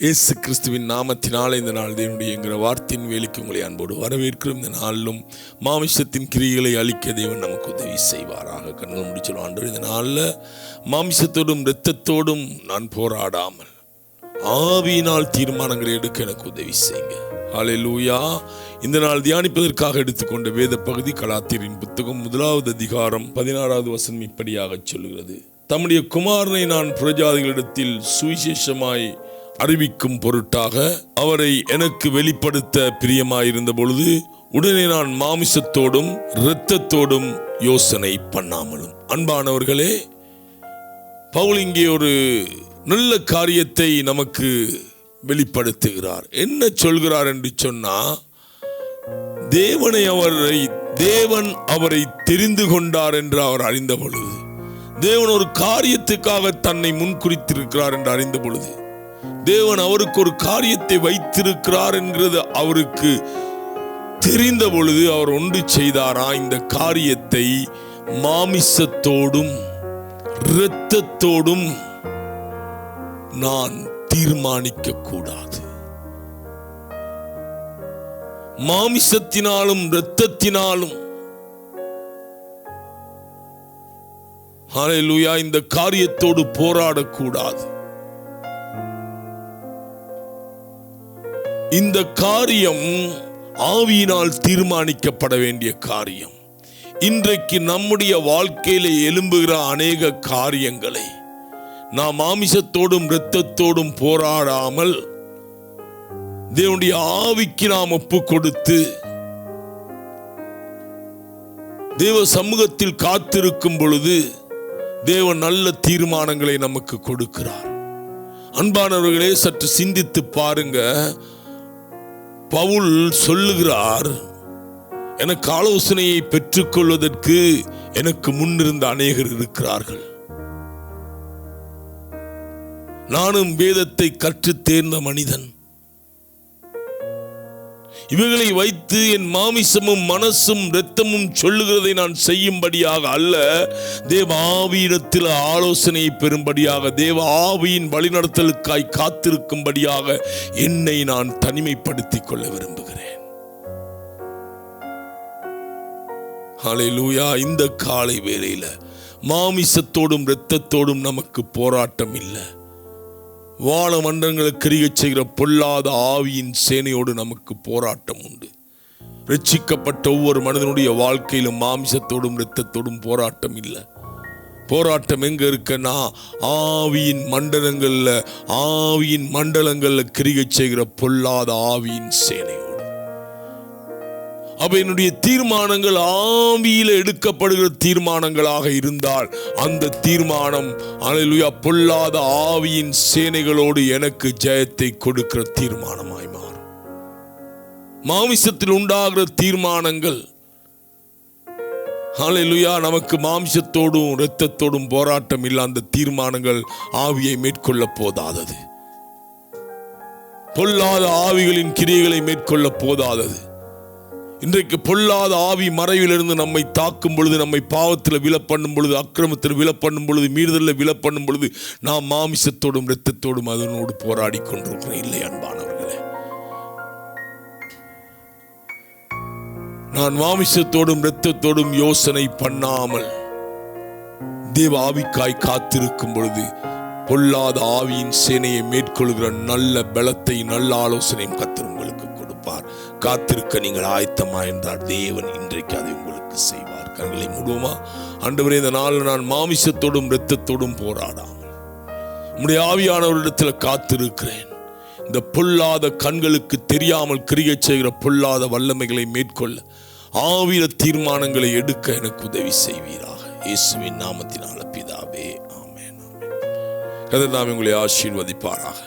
இயேசு கிறிஸ்துவின் நாமத்தினால் இந்த நாள் தேவனுடைய என்கிற வார்த்தையின் வேலைக்கு உங்களை அன்போடு வரவேற்கிறோம். இந்த நாளிலும் மாமிசத்தின் கிரிகளை அழிக்க தேவன் நமக்கு உதவி செய்வாராக. கண்கள் முடிச்சலும் ஆண்டவர் இந்த நாளில் மாமிசத்தோடும் இரத்தத்தோடும் நான் போராடாமல் ஆவியினால் தீர்மானங்களை எடுக்க எனக்கு உதவி செய்யுங்க. ஹalleluya இந்த நாள் தியானிப்பதற்காக எடுத்துக்கொண்ட வேத பகுதி கலாத்திரின் புத்தகம் முதலாவது அதிகாரம் பதினாறாவது வசனம் இப்படியாக சொல்கிறது தம்முடைய குமாரனை நான் புரஜாதிகளிடத்தில் சுவிசேஷமாய் அறிவிக்கும் பொருட்டாக அவரை எனக்கு வெளிப்படுத்த பிரியமாயிருந்த பொழுது உடனே நான் மாமிசத்தோடும் இரத்தத்தோடும் யோசனை பண்ணாமலும். அன்பானவர்களே பவுல் இங்கே ஒரு நல்ல காரியத்தை நமக்கு வெளிப்படுத்துகிறார். என்ன சொல்கிறார் என்று சொன்னா தேவனை அவரை தேவன் அவரை தெரிந்து கொண்டார் என்று அவர் அறிந்த பொழுது தேவன் ஒரு காரியத்துக்காக தன்னை முன்குறித்திருக்கிறார் என்று அறிந்த பொழுது தேவன் அவருக்கு ஒரு காரியத்தை வைத்திருக்கிறார் என்கிறது அவருக்கு தெரிந்த பொழுது அவர் ஒன்று செய்தாரா? இந்த காரியத்தை மாமிசத்தோடும் இரத்தத்தோடும் நான் தீர்மானிக்க கூடாது மாமிசத்தினாலும் இரத்தத்தினாலும். ஹalleluya இந்த காரியத்தோடு போராடக்கூடாது. இந்த காரியம் ஆவியினால் தீர்மானிக்கப்பட வேண்டிய காரியம். இன்றைக்கு நம்முடைய வாழ்க்கையில எழும்புகிற அநேக காரியங்களை நாம் மாமிசத்தோடும் இரத்தத்தோடும் போராடாமல் தேவனுடைய ஆவிக்கு நாம் ஒப்பு கொடுத்து தேவ சமூகத்தில் காத்திருக்கும் பொழுது தேவன் நல்ல தீர்மானங்களை நமக்கு கொடுக்கிறார். அன்பானவர்களே சற்று சிந்தித்து பாருங்க. பவுல் சொல்லுகிறார் எனக்கு ஆலோசனையை பெற்றுக்கொள்வதற்கு எனக்கு முன்னிருந்த அநேகர் இருக்கிறார்கள். நானும் வேதத்தை கற்றுத் தேர்ந்த மனிதன். இவைகளை வைத்து என் மாமிசமும் மனசும் இரத்தமும் சொல்லுகிறதை நான் செய்யும்படியாக அல்ல. தேவ ஆவியிடத்தில் ஆலோசனையை பெறும்படியாக தேவ ஆவியின் வழிநடத்தலுக்காய் காத்திருக்கும்படியாக என்னை நான் தனிமைப்படுத்திக் கொள்ள விரும்புகிறேன். லூயா இந்த காலை வேளையில் மாமிசத்தோடும் இரத்தத்தோடும் நமக்கு போராட்டம் இல்லை வாழ மண்டங்களை கிரிகச் செய்கிற பொல்லாத ஆவியின் சேனையோடு நமக்கு போராட்டம் உண்டு. ரட்சிக்கப்பட்ட ஒவ்வொரு மனிதனுடைய வாழ்க்கையிலும் மாமிசத்தோடும் இரத்தத்தோடும் போராட்டம் இல்லை. போராட்டம் எங்க இருக்குன்னா ஆவியின் மண்டலங்களில் ஆவியின் மண்டலங்களில் கிரிகை செய்கிற பொல்லாத ஆவியின் சேனையோடு. அப்ப என்னுடைய தீர்மானங்கள் ஆவியில் எடுக்கப்படுகிற தீர்மானங்களாக இருந்தால் அந்த தீர்மானம் அலையிலுயா பொல்லாத ஆவியின் சேனைகளோடு எனக்கு ஜெயத்தை கொடுக்கிற தீர்மானமாய் மாறும். மாமிசத்தில் உண்டாகிற தீர்மானங்கள் ஹாலையிலுயா நமக்கு மாம்சத்தோடும் இரத்தத்தோடும் போராட்டம் இல்ல அந்த தீர்மானங்கள் ஆவியை மேற்கொள்ள போதாதது. பொல்லாத ஆவிகளின் கிரியைகளை மேற்கொள்ள போதாதது. இன்றைக்கு பொல்லாத ஆவி மறைவிலிருந்து நம்மை தாக்கும் பொழுது நம்மை பாவத்தில் வில பண்ணும் பொழுது அக்கிரமத்தில் வில பண்ணும் பொழுது மீறுதலில் வில பண்ணும் பொழுது நாம் மாமிசத்தோடும் இரத்தத்தோடும் அதனோடு போராடி கொண்டிருக்கிறோம். இல்லை அன்பானவர்களே. நான் மாமிசத்தோடும் இரத்தத்தோடும் யோசனை பண்ணாமல் தேவ ஆவிக்காய் காத்திருக்கும் பொழுது பொல்லாத ஆவியின் சேனையை மேற்கொள்கிற நல்ல பலத்தை நல்ல ஆலோசனையும் கத்திரும். காத்திருக்க நீங்கள் ஆயத்தமாயிருந்தால் தேவன் இன்றைக்கு அதை உங்களுக்கு செய்வார். கண்களை மூடுவோமா? அன்றுவரே இந்த நாளில் நான் மாமிசத்தோடும் இரத்தத்தோடும் போராடாமல் உம்முடைய ஆவியானவரிடத்தில் காத்திருக்கிறேன். இந்த பொல்லாத கண்களுக்கு தெரியாமல் கிரியை செய்கிற பொல்லாத வல்லமைகளை மேற்கொள்ள ஆவிர தீர்மானங்களை எடுக்க எனக்கு உதவி செய்வீராக. இயேசுவின் நாமத்தினால பிதாவே ஆமென் கதை நாம் உங்களை ஆசீர்வதிப்பாராக.